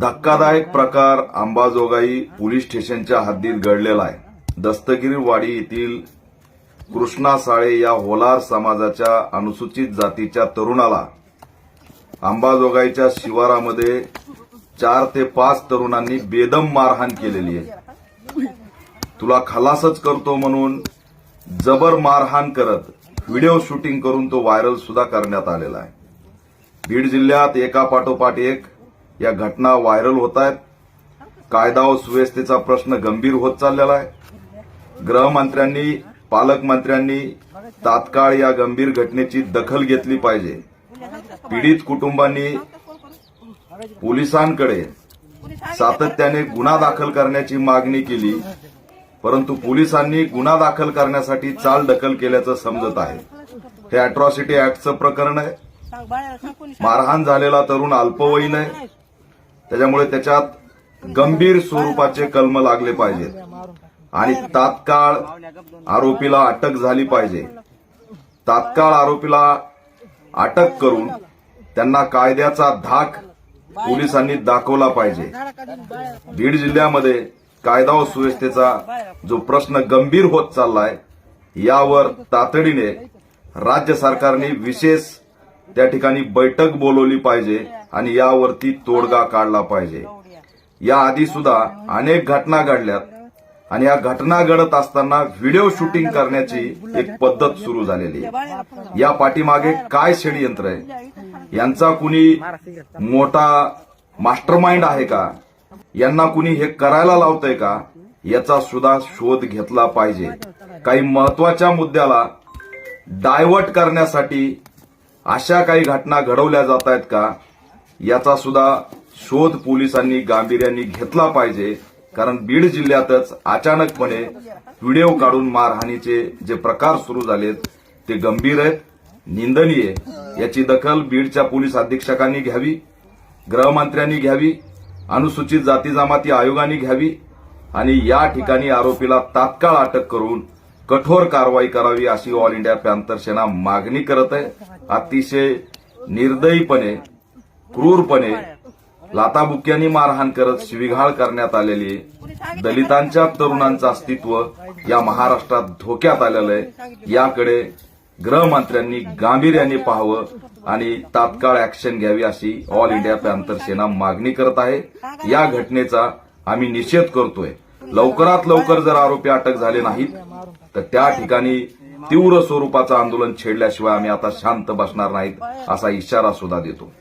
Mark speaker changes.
Speaker 1: धक्कादायक प्रकार अंबाजोगाई पोलीस स्टेशनच्या हद्दीत घडलेला आहे. दस्तगिरीवाडी येथील कृष्णा साळे या होलार समाजाच्या अनुसूचित जातीच्या तरुणाला अंबाजोगाईच्या शिवारामध्ये चार ते पाच तरुणांनी बेदम मारहाण केलेली आहे. तुला खलासच करतो म्हणून जबर मारहाण करत व्हिडिओ शूटिंग करून तो व्हायरल सुद्धा करण्यात आलेला आहे. बीड जिल्ह्यात एका पाठोपाठ एक या घटना व्हायरल होत आहेत. कायदा व सुव्यवस्थेचा प्रश्न गंभीर होत चाललेला आहे. गृहमंत्र्यांनी पालकमंत्र्यांनी तात्काळ या गंभीर घटनेची दखल घेतली पाहिजे. पीडित कुटुंबांनी पोलिसांकडे सातत्याने गुन्हा दाखल करण्याची मागणी केली परंतु पोलिसांनी गुन्हा दाखल करण्यासाठी चाल ढकल केल्याचं समजत आहे. हे अॅट्रॉसिटी ऍक्टचं प्रकरण आहे. मारहाण झालेला तरुण अल्पवयीन आहे. त्याच्यामुळे त्याच्यात गंभीर स्वरूपाचे कलम लागले पाहिजेत. आणि तात्काळ आरोपीला अटक झाली पाहिजे. तात्काळ आरोपीला अटक करून त्यांना कायद्याचा धाक पोलिसांनी दाखवला पाहिजे. बीड जिल्ह्यामध्ये कायदा व सुव्यवस्थेचा जो प्रश्न गंभीर होत चाललाय यावर तातडीने राज्य सरकारने विशेष त्या ठिकाणी बैठक बोलवली पाहिजे. आणि यावरती तोडगा काढला पाहिजे. या आधी सुद्धा अनेक घटना घडल्यात आणि या घटना घडत असताना व्हिडिओ शूटिंग करण्याची एक पद्धत सुरू झालेली आहे. या पाठीमागे काय षडयंत्र आहे? यांचा कुणी मोठा मास्टरमाइंड आहे का? यांना कुणी हे करायला लावतंय का? याचा सुद्धा शोध घेतला पाहिजे. काही महत्त्वाच्या मुद्द्याला डायव्हर्ट करण्यासाठी अशा काही घटना घडवल्या जात आहेत का? याचा सुद्धा शोध पोलिसांनी गांभीर्याने घेतला पाहिजे. कारण बीड जिल्ह्यातच अचानकपणे व्हिडिओ काढून मारहाणीचे जे प्रकार सुरू झालेत ते गंभीर आहेत निंदनीय याची दखल बीडच्या पोलीस अधीक्षकांनी घ्यावी गृहमंत्र्यांनी घ्यावी अनुसूचित जाती जमाती आयोगाने घ्यावी आणि या ठिकाणी आरोपीला तात्काळ अटक करून कठोर कारवाई करावी अशी ऑल इंडिया पॅन्थर सेना मागणी करत आहे. अतिशय निर्दयीपणे क्रूरपणे लाताबुक्यांनी मारहाण करत शिविघाळ करण्यात आलेली आहे. दलितांच्या तरुणांचं अस्तित्व या महाराष्ट्रात धोक्यात आलेलं आहे. याकडे गृहमंत्र्यांनी गांभीर्याने पाहावं आणि तात्काळ ऍक्शन घ्यावी अशी ऑल इंडिया पॅन्थर सेना मागणी करत आहे. या घटनेचा आम्ही निषेध करतोय. लवकरात लवकर जर आरोपी अटक झाले नाहीत तर त्या ठिकाणी तीव्र स्वरूपाचं आंदोलन छेडल्याशिवाय आम्ही आता शांत बसणार नाहीत असा इशारा सुद्धा देतो.